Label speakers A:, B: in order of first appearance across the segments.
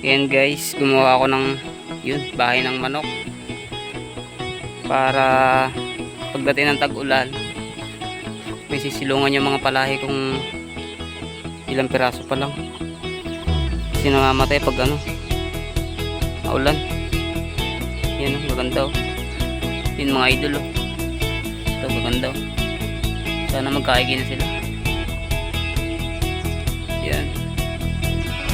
A: Ayan guys, gumawa ako ng yun, bahay ng manok. Para pagdating ng tag-ulan, may sisilungan yung mga palahi kung ilang piraso pa lang. Kasi namamatay pag ano, maulan. Yan oh, maganda oh. Yun mga idol oh. Ito maganda oh. Sana magkaigi na sila. Yan.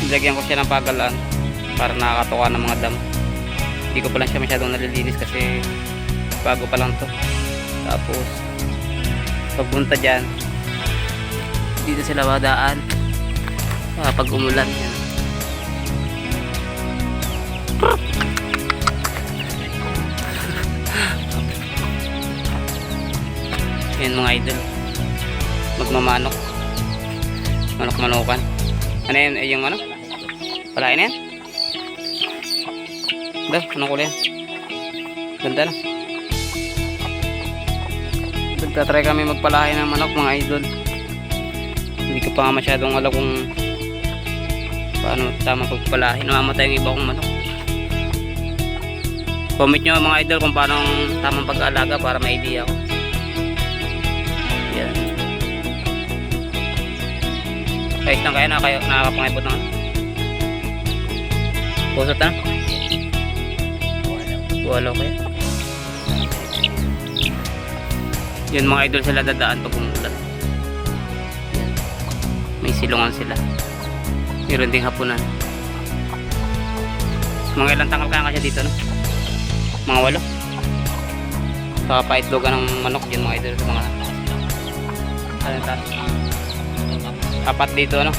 A: Nilagyan ko siya ng pagalaan para nakakatuwa ng mga damo. Hindi ko pa lang siya masyadong nalilinis kasi bago pa lang to. Tapos pagpunta dyan dito sila madaan. Ah, pag umulan. Yan. yan mga idol. Magmamanok. Manok manukan ano yan Eh, yung ano? Palain yan Dah, anong kulay ganda na Nagtatry kami magpalahay ng manok mga idol. Hindi ko pa masyadong alam kung paano tama pagpalahay. Namamatay yung iba kong manok. Comment nyo mga idol kung paano ang tamang pag-aalaga para may idea ako. Yan. Guys lang na kayo nakakapangipot ng ano? Pusot na? Walo kayo. Yun mga idol sila dadaan pag umulan. Yan. May silungan sila. Meron ding hapunan. Mga ilang tangkal kaya kasi dito no? Mga walo. Papaitlogan ng manok dyan mga idol sa mga Ayan taas. Apat dito ano?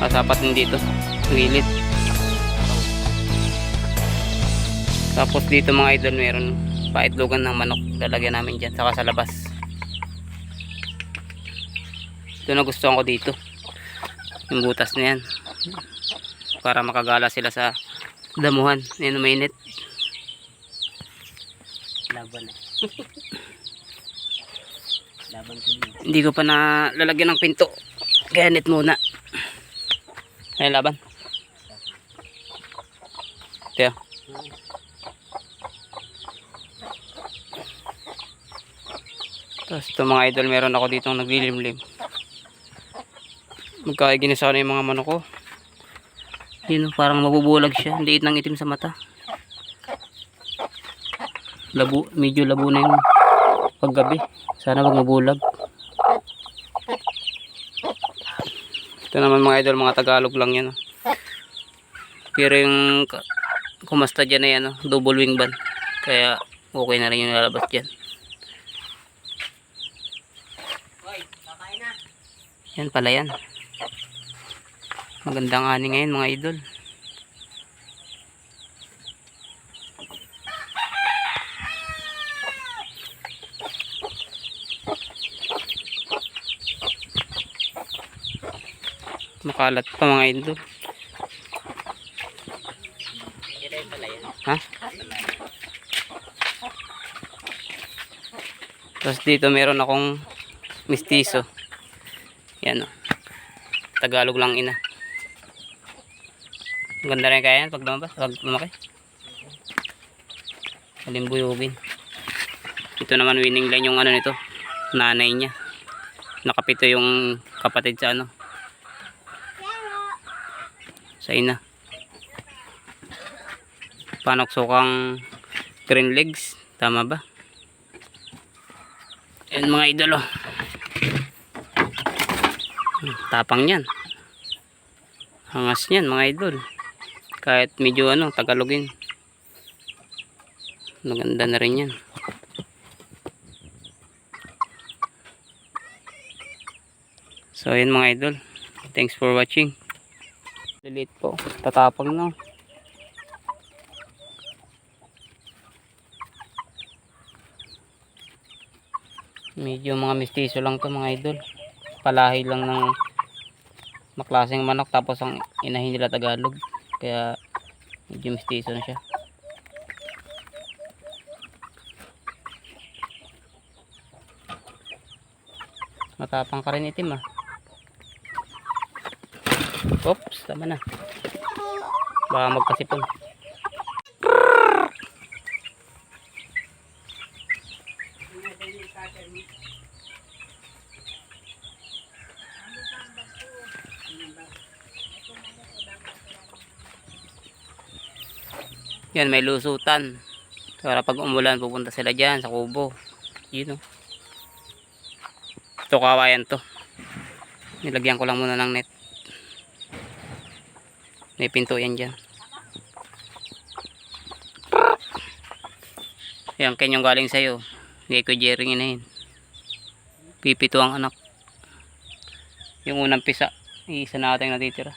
A: Mas apat din dito. Gilid. Tapos dito mga idol meron paitlogan ng manok. Lalagyan namin dyan saka sa labas. Ito na gusto ko dito. Yung butas na yan. Para makagala sila sa damuhan. Yan mainit.
B: Laban eh. Laban ko
A: hindi ko pa na lalagyan ng pinto. Ganit muna. Ay laban. Tiyo. Tapos ito mga idol, meron ako dito naglilimlim. Magkaiginisa ko na yung mga manok ko. Yun, parang mabubulag siya. Hindi nang itim sa mata. Labo, medyo labo na yung paggabi. Sana wag mabulag. Ito naman mga idol, mga Tagalog lang yan. oh. Pero yung kumasta dyan na yan, oh, double wing ban. Kaya okay na rin yung lalabas dyan. Yan pala yan. Magandang ani ngayon mga idol. Makalat pa mga idol. Ha? Tapos dito meron akong mistiso. Yan o. Tagalog lang ina. Ganda rin kaya yan pag lumabas, pag lumaki. Kalimbuyugin. Ito naman winning line yung ano nito. Nanay niya. Nakapito yung kapatid sa ano. Sa ina. Panoksokang green legs. Tama ba? Yan mga idol oh. Tapang yan. Hangas yan mga idol. Kahit medyo ano, tagalogin. Maganda na rin yan. So yun mga idol. Thanks for watching. Lilit po. Tatapang na. Medyo mga mistiso lang to mga idol. Palahi lang ng maklaseng manok tapos ang inahin nila Tagalog. Kaya medyo mistiso na siya. Matapang ka rin itim ah. Oops, tama na. Baka magkasipon. Yan, may lusutan. Para pag umulan, pupunta sila dyan sa kubo. Yun o. Ito kawayan to. Nilagyan ko lang muna ng net. May pinto yan dyan. Yan, kanyang galing sa'yo. Hindi ko Jerry inahin. Pipito ang anak. Yung unang pisa. Isa natin natitira.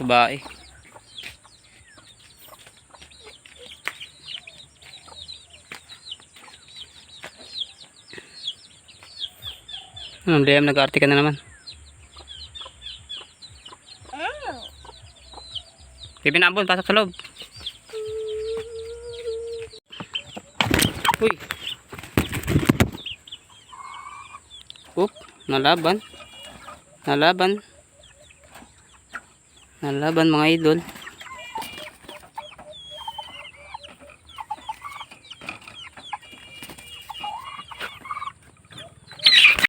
A: Babae. Ano, Liam, nag-arte ka na naman. Bibi na ambon, pasok sa loob. Uy. Oop, nalaban. Nalaban. Nalaban mga idol.